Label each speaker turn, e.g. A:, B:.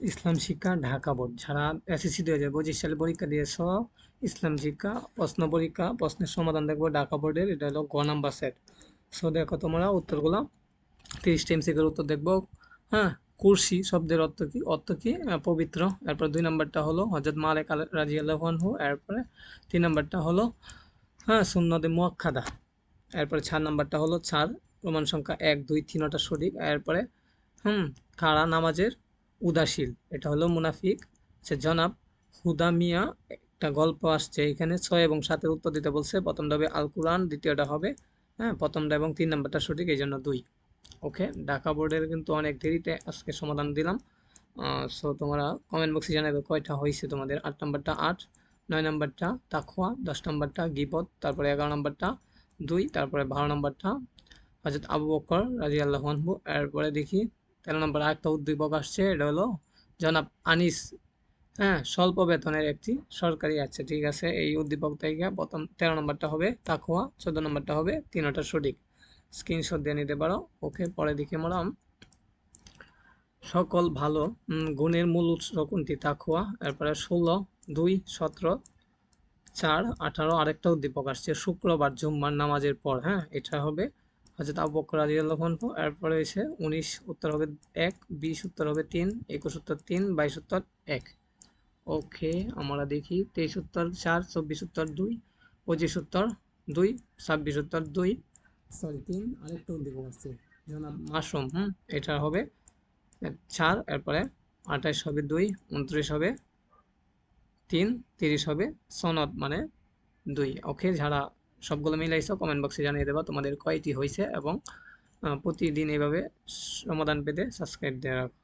A: ইসলাম শিক্ষা ঢাকা বোর্ড যারা এসএসসি দুই হাজার পঁচিশ সালে পরীক্ষা দিয়েছ ইসলাম শিক্ষা, প্রশ্ন পরীক্ষা, প্রশ্নের সমাধান দেখব ঢাকা বোর্ডের, এটা হলো গ নাম্বার সেট সো দেখো তোমরা উত্তরগুলো তিরিশ টাইম সিকের উত্তর দেখব। হ্যাঁ কুরসি শব্দের অর্থ কি অর্থ কি? পবিত্র। এরপর দুই নাম্বারটা হলো হজরত মালেক আল রাজি আল্লাহানহু এরপরে তিন নাম্বারটা হলো হ্যাঁ সুন্নদে মুয়াক্কাদা। এরপরে চার নাম্বারটা হলো চার, প্রমাণ সংখ্যা এক, দুই তিনটা সঠিক। এরপরে, হুম, কারা নামাজের? উদাসীল এটা হলো মুনাফিক। সে, জনাব হুদা মিয়া, একটা গল্প আসছে এখানে, ছয় এবং সাতের উত্তর দিতে বলছে। প্রথমটা হবে আল কোরআন দ্বিতীয়টা হবে হ্যাঁ প্রথমটা এবং তিন নম্বরটা সঠিক এই জন্য দুই। ওকে, ঢাকা বোর্ডের কিন্তু অনেক দেরিতে আজকে সমাধান দিলাম। সো তোমরা কমেন্ট বক্সে জানাবে কয়টা হয়েছে তোমাদের। আট নম্বরটা আট, নয় নাম্বারটা তাকোয়া দশ নম্বরটা গিবত, তারপরে এগারো নম্বরটা দুই, তারপরে বারো নম্বরটা হজরত আবু বকর রাজি আল্লাহ এরপরে দেখি তেরো নম্বর আরেকটা উদ্দীপক আসছে, এটা হলো, জনাব আনিস হ্যাঁ স্বল্প বেতনের একটি সরকারি আছে, ঠিক আছে, এই উদ্দীপক থেকে প্রথম তেরো নম্বরটা হবে তাকুয়া চোদ্দ নম্বরটা হবে তিনটা সঠিক। স্ক্রিনশট দিয়ে নিতে পারো ওকে পরে দেখি আমরা সকল ভালো গুণের মূল উৎস কোনটি? তাকুয়া এরপরে ষোলো, দুই, সতেরো, চার, আঠারো, আরেকটা উদ্দীপক আসছে, শুক্রবার জুম্মার নামাজের পর হ্যাঁ এটা হবে হজরত আবু বকর রাদিয়াল্লাহু আনহু, এরপরে এসে উনিশ উত্তর হবে এক, বিশ উত্তর হবে তিন, একুশ উত্তর তিন, বাইশ উত্তর এক। ওকে, আমরা দেখি তেইশ উত্তর চার, চব্বিশ উত্তর দুই, পঁচিশ উত্তর দুই, ছাব্বিশ উত্তর দুই, সরি তিন, আরেকটা উদ্দীপক আসছে জনাব মাশরুম হুম, এটা হবে চার, এরপরে আঠাশ হবে দুই, উনত্রিশ হবে তিন, তিরিশ হবে সনদ মানে দুই। ওকে, যারা সবগুলো মিলাইছো কমেন্ট বক্সে জানিয়ে দেবা তোমাদের কয়টি হয়েছে এবং প্রতিদিন এভাবে সমাধান পেতে সাবস্ক্রাইব দিয়ে রাখো